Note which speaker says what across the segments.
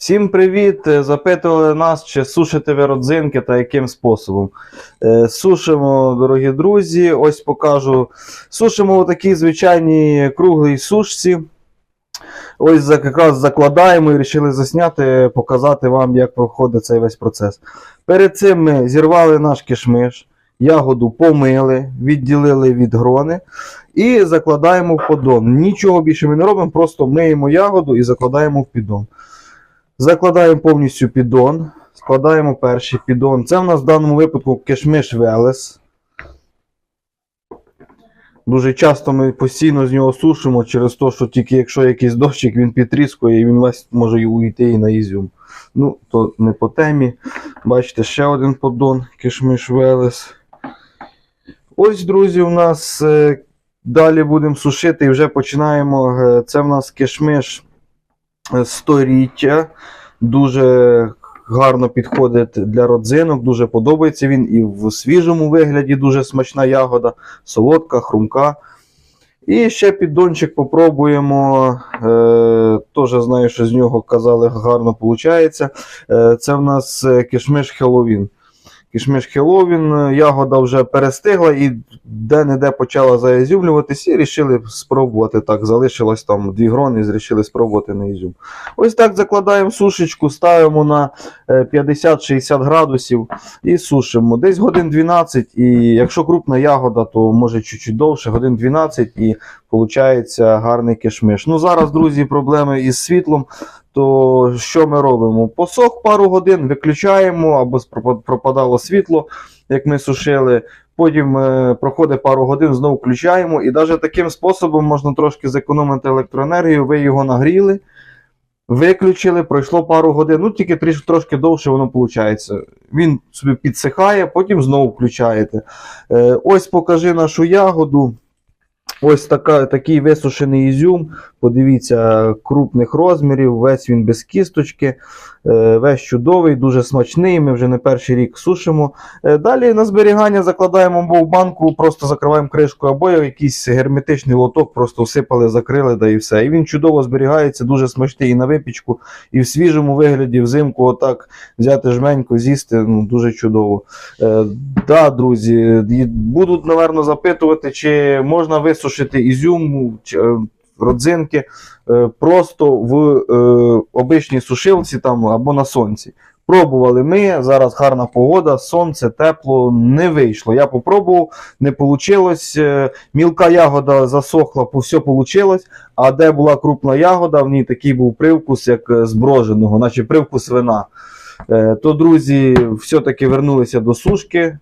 Speaker 1: Всім привіт! Е, Запитували нас, чи сушите ви родзинки та яким способом. Е, Сушимо, дорогі друзі, ось покажу. Сушимо у такій звичайній круглій сушці. Ось якраз закладаємо і вирішили засняти, показати вам, як проходить цей весь процес. Перед цим ми зірвали наш кишмиш, ягоду помили, відділили від грони і закладаємо в поддон. Нічого більше ми не робимо, просто миємо ягоду і закладаємо в піддон. Закладаємо повністю піддон, складаємо перший піддон. Це в нас в даному випадку кишмиш Велес. Дуже часто ми постійно з нього сушимо через те, що тільки якщо якийсь дощик, він підтріскує і він весь може уйти і на ізюм. Ну, то не по темі. Бачите, ще один поддон кишмиш Велес. Ось, друзі, у нас е, далі будемо сушити і вже починаємо. е, Це в нас кишмиш століття. Дуже гарно підходить для родзинок, дуже подобається він і в свіжому вигляді дуже смачна ягода, солодка, хрумка. І ще піддончик попробуємо. Е, Теж знаю, що з нього казали гарно виходить. Е, це в нас е, кишмиш Хеллоуін. Кишмиш Хеллоуін, е, ягода вже перестигла і де-не-де почала заязюмлюватись, і вирішили спробувати так. Залишилось там дві грони, і спробувати на ізюм. Ось так закладаємо сушечку, ставимо на е, 50-60 градусів і сушимо. Десь годин 12, і якщо крупна ягода, то може чуть-чуть довше, годин 12 і виходить гарний кишмиш. Ну зараз, друзі, проблеми із світлом. То що ми робимо? Посох пару годин виключаємо або пропадало світло, як ми сушили. Потім е, проходить пару годин, знову включаємо. І навіть таким способом можна трошки зекономити електроенергію. Ви його нагріли, виключили, пройшло пару годин, ну тільки трішки трошки довше воно виходить. Він собі підсихає, потім знову включаєте. Е, ось покажи нашу ягоду. Ось така, такий висушений ізюм. Подивіться, крупних розмірів, весь він без кісточки, е, весь чудовий, дуже смачний. Ми вже не перший рік сушимо. Е, Далі на зберігання закладаємо в банку, просто закриваємо кришку, або якийсь герметичний лоток, просто всипали, закрили, да і все. І він чудово зберігається, дуже смачний і на випічку, і в свіжому вигляді, взимку, отак взяти жменьку, з'їсти, ну, дуже чудово. Е, да, друзі, будуть, напевно, запитувати, чи можна висушити ізюм, чи, е, родзинки е, просто в е, обичній сушилці там, або на сонці. Пробували ми, зараз гарна погода, сонце, тепло, не вийшло. Я попробував, не вийшло. Мілка ягода засохла, все вийшло. А де була крупна ягода, в ній такий був привкус, як зброженого, наче привкус вина. То, друзі, все-таки вернулися до сушки.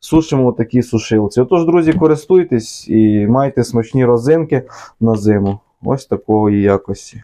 Speaker 1: Сушимо такі сушилці. Отож, друзі, користуйтесь і майте смачні розинки на зиму. Ось такої якості.